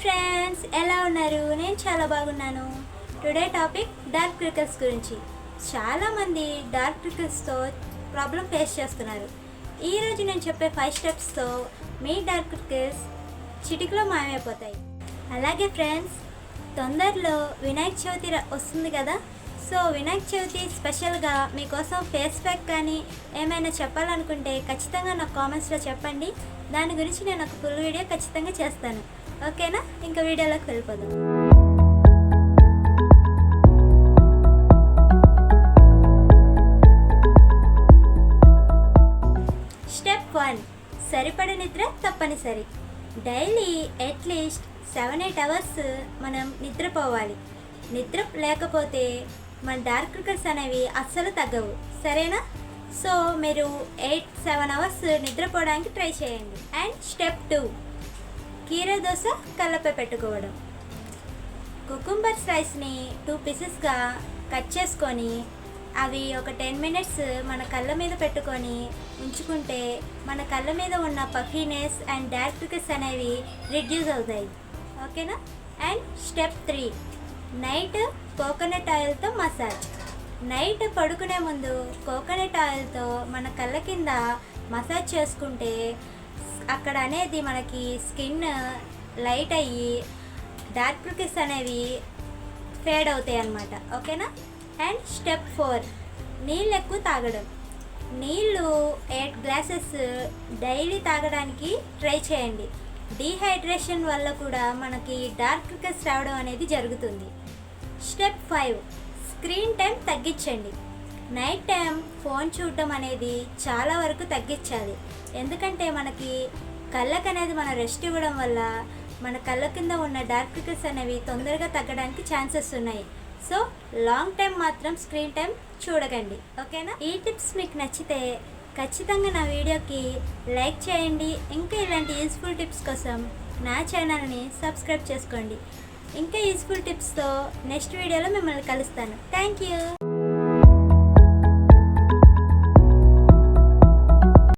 Friends ఎలా ఉన్నారు? నేను చాలా బాగున్నాను. టుడే టాపిక్ డార్క్ క్రికల్స్ గురించి. చాలామంది డార్క్ క్రికల్స్తో ప్రాబ్లం ఫేస్ చేస్తున్నారు. ఈరోజు నేను చెప్పే ఫైవ్ స్టెప్స్తో మీ డార్క్ క్రికల్స్ చిటికలో మాయమైపోతాయి. అలాగే ఫ్రెండ్స్ తొందరలో వినాయక చవితి వస్తుంది కదా? సో వినాయక చవితి స్పెషల్గా మీకోసం ఫేస్ ప్యాక్ కానీ ఏమైనా చెప్పాలనుకుంటే ఖచ్చితంగా నాకు కామెంట్స్లో చెప్పండి. దాని గురించి నేను ఒక ఫుల్ వీడియో ఖచ్చితంగా చేస్తాను. ఓకేనా? ఇంకా వీడియోలోకి వెళ్ళిపోదాం. Step one. సరిపడ నిద్ర తప్పనిసరి. Daily at least seven eight hours మనం నిద్రపోవాలి. నిద్ర లేకపోతే మన డార్క్ క్రికల్స్ అనేవి అస్సలు తగ్గవు. సరేనా? సో మీరు ఎయిట్ సెవెన్ అవర్స్ నిద్రపోవడానికి ట్రై చేయండి. అండ్ స్టెప్ టూ కీర దోశ కళ్ళపై పెట్టుకోవడం. కుకుంబర్ స్లైస్ని టూ పీసెస్గా కట్ చేసుకొని అవి ఒక టెన్ మినిట్స్ మన కళ్ళ మీద పెట్టుకొని ఉంచుకుంటే మన కళ్ళ మీద ఉన్న పఫీనెస్ అండ్ డార్క్ డార్క్నెస్ అనేవి రిడ్యూస్ అవుతాయి. ఓకేనా? And step three night coconut ఆయిల్తో మసాజ్. నైట్ పడుకునే ముందు కోకోనట్ ఆయిల్తో మన కళ్ళ కింద మసాజ్ చేసుకుంటే అక్కడ అనేది మనకి స్కిన్ లైట్ అయ్యి డార్క్ ప్రికిస్ అనేవి ఫేడ్ అవుతాయి అన్నమాట. ఓకేనా? అండ్ స్టెప్ ఫోర్ నీళ్ళు ఎక్కువ తాగడం. నీళ్ళు ఎయిట్ గ్లాసెస్ డైలీ తాగడానికి ట్రై చేయండి. డీహైడ్రేషన్ వల్ల కూడా మనకి డార్క్ ప్రికస్ రావడం అనేది జరుగుతుంది. స్టెప్ ఫైవ్ స్క్రీన్ టైం తగ్గించండి. నైట్ టైం ఫోన్ చూడటం అనేది చాలా వరకు తగ్గించాలి. ఎందుకంటే మనకి కళ్ళకు అనేది మనం రెస్ట్ ఇవ్వడం వల్ల మన కళ్ళ కింద ఉన్న డార్క్ పికల్స్ అనేవి తొందరగా తగ్గడానికి ఛాన్సెస్ ఉన్నాయి. సో లాంగ్ టైం మాత్రం స్క్రీన్ టైం చూడకండి. ఓకేనా ఈ టిప్స్ మీకు నచ్చితే ఖచ్చితంగా నా వీడియోకి లైక్ చేయండి. ఇంకా ఇలాంటి యూస్ఫుల్ టిప్స్ కోసం నా ఛానల్ని సబ్స్క్రైబ్ చేసుకోండి. ఇంకా యూస్ఫుల్ టిప్స్తో నెక్స్ట్ వీడియోలో మిమ్మల్ని కలుస్తాను. Thank you